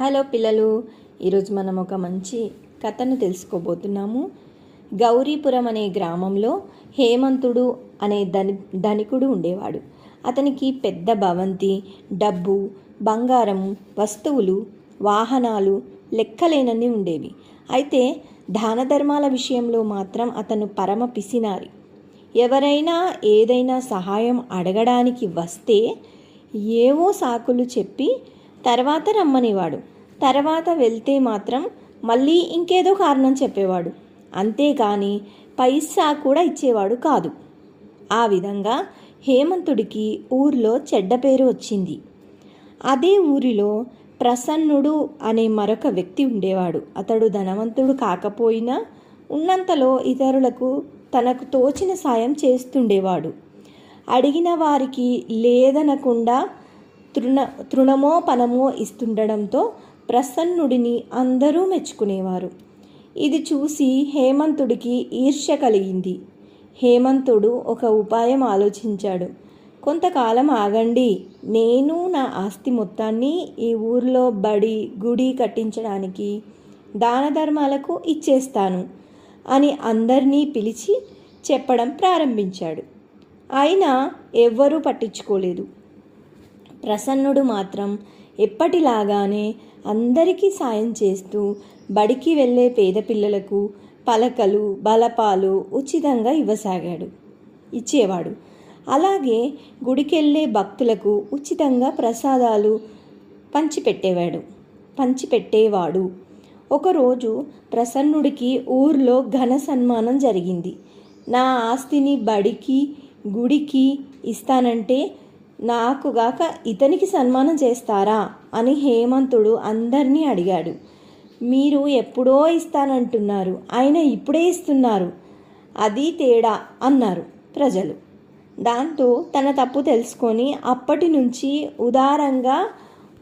Hello పిల్లలు ఈరోజు మనం ఒక మంచి కథను తెలుసుకోబోతున్నాము. గౌరీపురం అనే గ్రామంలో హేమంతుడు అనే ధని ధనికుడు ఉండేవాడు. అతనికి పెద్ద భవంతి డబ్బు బంగారం వస్తువులు వాహనాలు లెక్కలేనన్ని ఉండేవి. అయితే దాన ధర్మాల విషయంలో మాత్రం అతను పరమ పిసినారి. ఎవరైనా ఏదైనా సహాయం అడగడానికి వస్తే ఏవో సాకులు చెప్పి తర్వాత రమ్మనేవాడు. తర్వాత వెళ్తే మాత్రం మళ్ళీ ఇంకేదో కారణం చెప్పేవాడు. అంతేకాని పైసా కూడా ఇచ్చేవాడు కాదు. ఆ విధంగా హేమంతుడికి ఊర్లో చెడ్డ పేరు వచ్చింది. అదే ఊరిలో ప్రసన్నుడు అనే మరొక వ్యక్తి ఉండేవాడు. అతడు ధనవంతుడు కాకపోయినా ఉన్నంతలో ఇతరులకు తనకు తోచిన సాయం చేస్తుండేవాడు. అడిగిన వారికి లేదనకుండా తృణ తృణమో పనమో ఇస్తుండడంతో ప్రసన్నుడిని అందరూ మెచ్చుకునేవారు. ఇది చూసి హేమంతుడికి ఈర్ష్య కలిగింది. హేమంతుడు ఒక ఉపాయం ఆలోచించాడు. కొంతకాలం ఆగండి నేను నా ఆస్తి మొత్తాన్ని ఈ ఊర్లో బడి గుడి కట్టించడానికి దాన ధర్మాలకు ఇచ్చేస్తాను అని అందరినీ పిలిచి చెప్పడం ప్రారంభించాడు. అయినా ఎవ్వరూ పట్టించుకోలేదు. ప్రసన్నుడు మాత్రం ఎప్పటిలాగానే అందరికీ సాయం చేస్తూ బడికి వెళ్ళే పేద పిల్లలకు పలకలు బలపాలు ఉచితంగా ఇవ్వసాగాడు. ఇచ్చేవాడు. అలాగే గుడికెళ్ళే భక్తులకు ఉచితంగా ప్రసాదాలు పంచిపెట్టేవాడు. పంచిపెట్టేవాడు. ఒకరోజు ప్రసన్నుడికి ఊర్లో ఘన సన్మానం జరిగింది. నా ఆస్తిని బడికి గుడికి ఇస్తానంటే నాకుగాక ఇతనికి సన్మానం చేస్తారా? అని హేమంతుడు అందరినీ అడిగాడు. మీరు ఎప్పుడో ఇస్తానంటున్నారు ఆయన ఇప్పుడే ఇస్తున్నారు. అది తేడా అన్నారు ప్రజలు. దాంతో తన తప్పు తెలుసుకొని అప్పటి నుంచి ఉదారంగా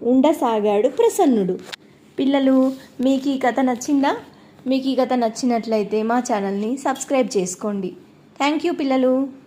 ఉండసాగాడు ప్రసన్నుడు. పిల్లలు మీకు ఈ కథ నచ్చిందా? మీకు ఈ కథ నచ్చినట్లయితే మా ఛానల్ని సబ్స్క్రైబ్ చేసుకోండి. థ్యాంక్ యూ పిల్లలు.